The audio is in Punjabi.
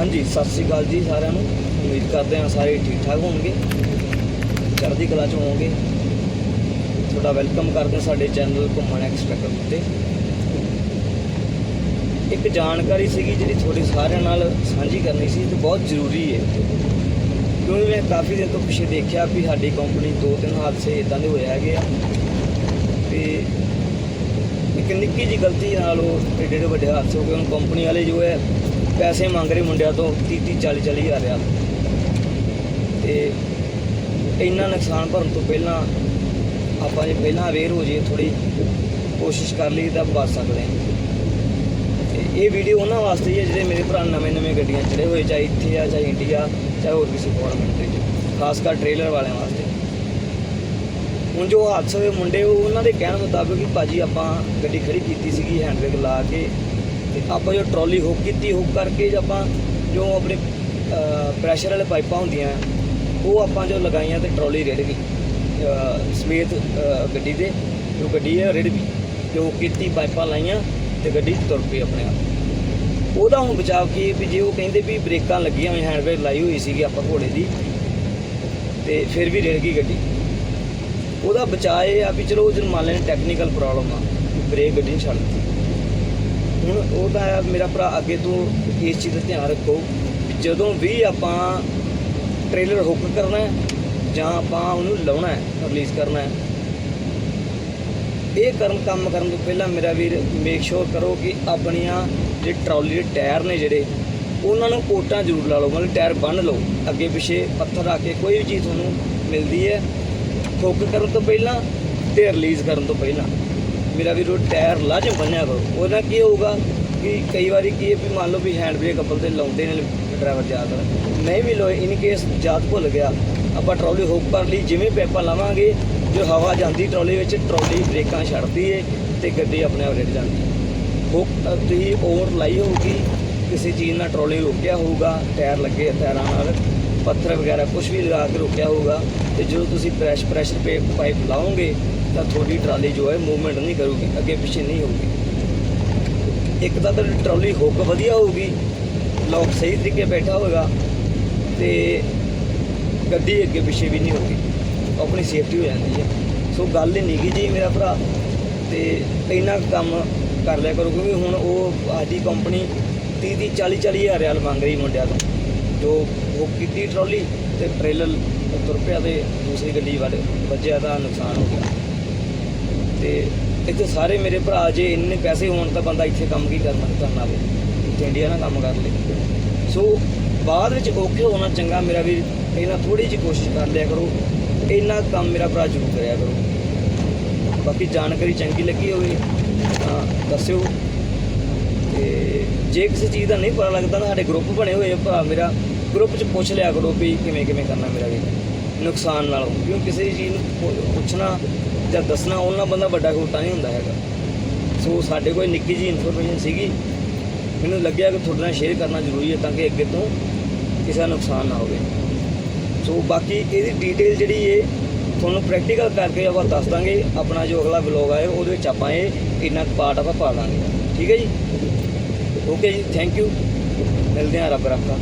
ਹਾਂਜੀ, ਸਤਿ ਸ੍ਰੀ ਅਕਾਲ ਜੀ ਸਾਰਿਆਂ ਨੂੰ। ਉਮੀਦ ਕਰਦੇ ਹਾਂ ਸਾਰੇ ਠੀਕ ਠਾਕ ਹੋਣਗੇ। ਚੜ੍ਹਦੀ ਕਲਾ ਚ ਹੋਵੋਗੇ। ਤੁਹਾਡਾ ਵੈਲਕਮ ਕਰਦੇ ਸਾਡੇ ਚੈਨਲ ਘੁੰਮਣ ਐਕਸਟ੍ਰੈਕਟਰ ਉੱਤੇ। ਇੱਕ ਜਾਣਕਾਰੀ ਸੀਗੀ ਜਿਹੜੀ ਤੁਹਾਡੇ ਸਾਰਿਆਂ ਨਾਲ ਸਾਂਝੀ ਕਰਨੀ ਸੀ, ਤੇ ਬਹੁਤ ਜ਼ਰੂਰੀ ਹੈ। ਕਿਉਂਕਿ ਮੈਂ ਕਾਫੀ ਦਿਨ ਤੋਂ ਪਿੱਛੇ ਦੇਖਿਆ ਵੀ ਸਾਡੀ ਕੰਪਨੀ ਦੋ ਤਿੰਨ ਹਾਦਸੇ ਇਦਾਂ ਦੇ ਹੋਏ ਹੈਗੇ ਆ। ਤੇ ਇੱਕ ਨਿੱਕੀ ਜੀ ਗਲਤੀ ਨਾਲ ਉਹ ਏਡੇ ਏਡੇ ਵੱਡੇ ਹਾਦਸੇ ਹੋ ਗਏ, ਹੁਣ ਕੰਪਨੀ ਵਾਲੇ ਜੋ ਹੈ ਪੈਸੇ ਮੰਗ ਰਹੇ ਮੁੰਡਿਆਂ ਤੋਂ 30 30 40 40 ਹਜ਼ਾਰ ਆ ਤੇ ਇੰਨਾ ਨੁਕਸਾਨ ਭਰਨ ਤੋਂ ਪਹਿਲਾਂ ਆਪਾਂ ਜੇ ਪਹਿਲਾਂ ਅਵੇਅਰ ਹੋ ਜਾਈਏ ਥੋੜੀ ਕੋਸ਼ਿਸ਼ ਕਰ ਲਈ ਤਾਂ ਬਚ ਸਕਦੇ ਹਾਂ। ਤੇ ਇਹ ਵੀਡੀਓ ਉਹਨਾਂ ਵਾਸਤੇ ਹੀ ਹੈ ਜਿਹੜੇ ਮੇਰੇ ਭਰਾ ਨਵੇਂ ਨਵੇਂ ਗੱਡੀਆਂ ਚੜੇ ਹੋਏ, ਚਾਹੇ ਇੱਥੇ ਆ, ਚਾਹੇ ਇੰਡੀਆ ਚਾਹੇ ਹੋਰ ਕਿਸੇ ਫੋਰਨ ਕੰਟਰੀ 'ਚ। ਖਾਸ ਕਰ ਟ੍ਰੇਲਰ ਵਾਲਿਆਂ ਵਾਸਤੇ। ਹੁਣ ਜੋ ਹਾਦਸੇ ਹੋਏ ਮੁੰਡੇ ਉਹਨਾਂ ਦੇ ਕਹਿਣ ਮੁਤਾਬਕ ਕਿ ਭਾਜੀ ਆਪਾਂ ਗੱਡੀ ਖੜੀ ਕੀਤੀ ਸੀਗੀ ਹੈਂਡਬੈਗ ਲਾ ਕੇ। ਤੇ ਆਪਾਂ ਜੋ ਟਰਾਲੀ ਹੁੱਕ ਕੀਤੀ ਹੁੱਕ ਕਰਕੇ ਜੇ ਆਪਾਂ ਜੋ ਆਪਣੇ ਪ੍ਰੈਸ਼ਰ ਵਾਲੇ ਪਾਈਪਾਂ ਹੁੰਦੀਆਂ, ਉਹ ਆਪਾਂ ਜੋ ਲਗਾਈਆਂ ਤੇ ਟਰਾਲੀ ਰਿੜ ਗਈ। ਸਮੇਤ ਗੱਡੀ ਦੇ ਜੋ ਗੱਡੀ ਹੈ ਰਿੜ ਗਈ। ਜੋ ਕੀਤੀ, ਪਾਈਪਾਂ ਲਾਈਆਂ ਤੇ ਗੱਡੀ ਤੁਰ ਪਈ ਆਪਣੇ ਆਪ। ਉਹਦਾ ਹੁਣ ਬਚਾਅ ਕੀ ਵੀ ਜੇ ਉਹ ਕਹਿੰਦੇ ਵੀ ਬ੍ਰੇਕਾਂ ਲੱਗੀਆਂ ਹੋਈਆਂ ਹੈਂਡਬ੍ਰੇਕ ਲਾਈ ਹੋਈ ਸੀਗੀ ਆਪਾਂ ਘੋੜੇ ਦੀ, ਤੇ ਫਿਰ ਵੀ ਰਿੜ ਗਈ ਗੱਡੀ। ਉਹਦਾ ਬਚਾਅ ਇਹ ਆ ਵੀ ਚਲੋ ਉਹ ਜਨ ਮੰਨ ਲੈਣ ਟੈਕਨੀਕਲ ਪ੍ਰੋਬਲਮ ਆ, ਵੀ ਬ੍ਰੇਕ ਗੱਡੀ ਨਹੀਂ ਦਿੱਤੀ। ਹੁਣ ਉਹਦਾ ਆ ਮੇਰਾ ਭਰਾ ਅੱਗੇ ਤੋਂ ਇਸ ਚੀਜ਼ ਦਾ ਧਿਆਨ ਰੱਖੋ ਜਦੋਂ ਵੀ ਆਪਾਂ ਟ੍ਰੇਲਰ ਹੁੱਕ ਕਰਨਾ ਜਾਂ ਆਪਾਂ ਉਹਨੂੰ ਲਾਉਣਾ ਹੈ ਰਿਲੀਜ਼ ਕਰਨਾ ਹੈ, ਇਹ ਕਰਨ ਕੰਮ ਕਰਨ ਤੋਂ ਪਹਿਲਾਂ ਮੇਰਾ ਵੀਰ ਮੇਕ ਸ਼ੋਰ ਕਰੋ ਕਿ ਆਪਣੀਆਂ ਜਿਹੜੇ ਟਰਾਲੀ ਦੇ ਟਾਇਰ ਨੇ ਜਿਹੜੇ, ਉਹਨਾਂ ਨੂੰ ਕੋਟਾਂ ਜ਼ਰੂਰ ਲਾ ਲਓ, ਮਤਲਬ ਟਾਇਰ ਬੰਨ ਲਓ, ਅੱਗੇ ਪਿੱਛੇ ਪੱਥਰ ਆ ਕੇ ਕੋਈ ਵੀ ਚੀਜ਼ ਤੁਹਾਨੂੰ ਮਿਲਦੀ ਹੈ ਹੁੱਕ ਕਰਨ ਤੋਂ ਪਹਿਲਾਂ ਤੇ ਰਿਲੀਜ਼ ਕਰਨ ਤੋਂ ਪਹਿਲਾਂ। ਮੇਰਾ ਵੀਰੋ ਟਾਇਰ ਲਾਜ਼ਮ ਬੰਨਿਆ ਕਰੋ ਉਹਦਾ ਕੀ ਹੋਊਗਾ ਕਿ ਕਈ ਵਾਰੀ ਕੀ ਹੈ ਵੀ ਮੰਨ ਲਓ ਵੀ ਹੈਂਡ ਬ੍ਰੇਕ ਅੱਬਲ ਤੇ ਲਾਉਂਦੇ ਨੇ ਡਰਾਈਵਰ ਜ਼ਿਆਦਾ। ਨਹੀਂ ਵੀ ਲੋਏ ਇਨ ਕੇਸ ਜਾਤ ਭੁੱਲ ਗਿਆ, ਆਪਾਂ ਟਰਾਲੀ ਹੁੱਕ ਕਰ ਲਈ, ਜਿਵੇਂ ਪੈਪਾਂ ਲਾਵਾਂਗੇ, ਜੋ ਹਵਾ ਜਾਂਦੀ ਟਰਾਲੀ ਵਿੱਚ ਟਰਾਲੀ ਬ੍ਰੇਕਾਂ ਛੱਡਦੀ ਏ ਤੇ ਗੱਡੀ ਆਪਣੇ ਆਪ ਰਿੜ ਜਾਂਦੀ। ਹੈ ਹੁੱਕ ਤੁਸੀਂ ਓਵਰ ਲਾਈ ਹੋਊਗੀ, ਕਿਸੇ ਚੀਜ਼ ਨਾਲ ਟਰਾਲੀ ਰੋਕਿਆ ਹੋਊਗਾ, ਟਾਇਰ ਲੱਗੇ ਟਾਇਰਾਂ ਨਾਲ, ਪੱਥਰ ਵਗੈਰਾ ਕੁਝ ਵੀ ਲਗਾ ਕੇ ਰੋਕਿਆ ਹੋਊਗਾ, ਤੇ ਜਦੋਂ ਤੁਸੀਂ ਪ੍ਰੈਸ਼ ਪ੍ਰੈਸ਼ਰ ਪੇ ਪਾਈਪ ਲਾਓਗੇ ਤਾਂ ਤੁਹਾਡੀ ਟਰਾਲੀ ਜੋ ਹੈ ਮੂਵਮੈਂਟ ਨਹੀਂ ਕਰੂਗੀ, ਅੱਗੇ ਪਿੱਛੇ ਨਹੀਂ ਹੋਊਗੀ। ਇੱਕ ਤਾਂ ਤੁਹਾਡੀ ਟਰਾਲੀ ਹੁੱਕ ਵਧੀਆ ਹੋਊਗੀ ਲੋਕ ਸਹੀ ਤਰੀਕੇ ਬੈਠਾ ਹੋਵੇਗਾ ਤੇ ਗੱਡੀ ਅੱਗੇ ਪਿੱਛੇ ਵੀ ਨਹੀਂ ਹੋਊਗੀ, ਆਪਣੀ ਸੇਫਟੀ ਹੋ ਜਾਂਦੀ ਹੈ। ਸੋ ਗੱਲ ਹੀ ਨਹੀਂ ਜੀ ਮੇਰਾ ਭਰਾ, ਤੇ ਇੰਨਾ ਕੁ ਕੰਮ ਕਰ ਲਿਆ ਕਰੋ, ਕਿਉਂਕਿ ਹੁਣ ਉਹ ਸਾਡੀ ਕੰਪਨੀ 30 30 40 40 ਹਜ਼ਾਰ ਰਿਆਲ ਮੰਗ ਰਹੀ ਮੁੰਡਿਆਂ ਤੋਂ, ਜੋ ਉਹ ਕੀਤੀ ਟਰਾਲੀ ਤੇ ਟ੍ਰੇਲਰ ਤੁਰ ਪਿਆ ਤੇ ਦੂਸਰੀ ਗੱਡੀ ਵਾਲੇ ਵੱਜਿਆ ਤਾਂ ਨੁਕਸਾਨ ਹੋ ਗਿਆ। ਤੇ ਇੱਥੇ ਸਾਰੇ ਮੇਰੇ ਭਰਾ ਜੇ ਇੰਨੇ ਪੈਸੇ ਹੋਣ ਤਾਂ ਬੰਦਾ ਇੱਥੇ ਕੰਮ ਕੀ ਕਰਨਾ ਕਰਨਾ ਵੇ ਇੱਥੇ ਇੰਡੀਆ ਨਾਲ ਕੰਮ ਕਰ ਲੇ ਸੋ ਬਾਅਦ ਵਿੱਚ ਔਖੇ ਹੋਣਾ ਚੰਗਾ ਮੇਰਾ ਵੀ, ਇਹਨਾਂ ਥੋੜੀ ਜਿਹੀ ਕੋਸ਼ਿਸ਼ ਕਰ ਲਿਆ ਕਰੋ। ਇੰਨਾ ਕੰਮ ਮੇਰਾ ਭਰਾ ਜ਼ਰੂਰ ਕਰਿਆ ਕਰੋ। ਬਾਕੀ ਜਾਣਕਾਰੀ ਚੰਗੀ ਲੱਗੀ ਹੋਵੇ ਤਾਂ ਦੱਸਿਓ। ਤੇ ਜੇ ਕਿਸੇ ਚੀਜ਼ ਦਾ ਨਹੀਂ ਪਤਾ ਲੱਗਦਾ ਤਾਂ ਸਾਡੇ ਗਰੁੱਪ ਬਣੇ ਹੋਏ ਆ ਭਰਾ ਮੇਰਾ। ਗਰੁੱਪ 'ਚ ਪੁੱਛ ਲਿਆ ਕਰੋ ਵੀ ਕਿਵੇਂ ਕਿਵੇਂ ਕਰਨਾ ਮੇਰਾ ਵੀ। ਨੁਕਸਾਨ ਨਾਲ। ਕਿਉਂ ਕਿਸੇ ਵੀ ਚੀਜ਼ ਨੂੰ ਪੁ- ਪੁੱਛਣਾ ਜਾਂ ਦੱਸਣਾ ਉਹਨਾਂ ਬੰਦਾ ਵੱਡਾ ਛੋਟਾ ਨਹੀਂ ਹੁੰਦਾ ਹੈਗਾ। ਸੋ ਸਾਡੇ ਕੋਲ ਨਿੱਕੀ ਜੀ ਇਨਫੋਰਮੇਸ਼ਨ ਸੀਗੀ। ਮੈਨੂੰ ਲੱਗਿਆ ਕਿ ਤੁਹਾਡੇ ਨਾਲ ਸ਼ੇਅਰ ਕਰਨਾ ਜ਼ਰੂਰੀ ਹੈ ਤਾਂ ਕਿ ਅੱਗੇ ਤੋਂ ਕਿਸੇ ਦਾ ਨੁਕਸਾਨ ਨਾ ਹੋਵੇ। ਸੋ ਬਾਕੀ ਇਹਦੀ ਡਿਟੇਲ ਜਿਹੜੀ ਹੈ ਤੁਹਾਨੂੰ ਪ੍ਰੈਕਟੀਕਲ ਕਰਕੇ ਆਪਾਂ ਦੱਸ ਦਾਂਗੇ। ਆਪਣਾ ਜੋ ਅਗਲਾ ਵਲੌਗ ਆਏ ਉਹਦੇ ਵਿੱਚ ਆਪਾਂ ਇਹ ਇੰਨਾ ਪਾਰਟ ਆਪਾਂ ਪਾ ਦਾਂਗੇ। ਠੀਕ ਹੈ ਜੀ? ਓਕੇ ਜੀ ਥੈਂਕ ਯੂ ਮਿਲਦੇ ਹਾਂ ਰੱਬ ਰੱਖਾ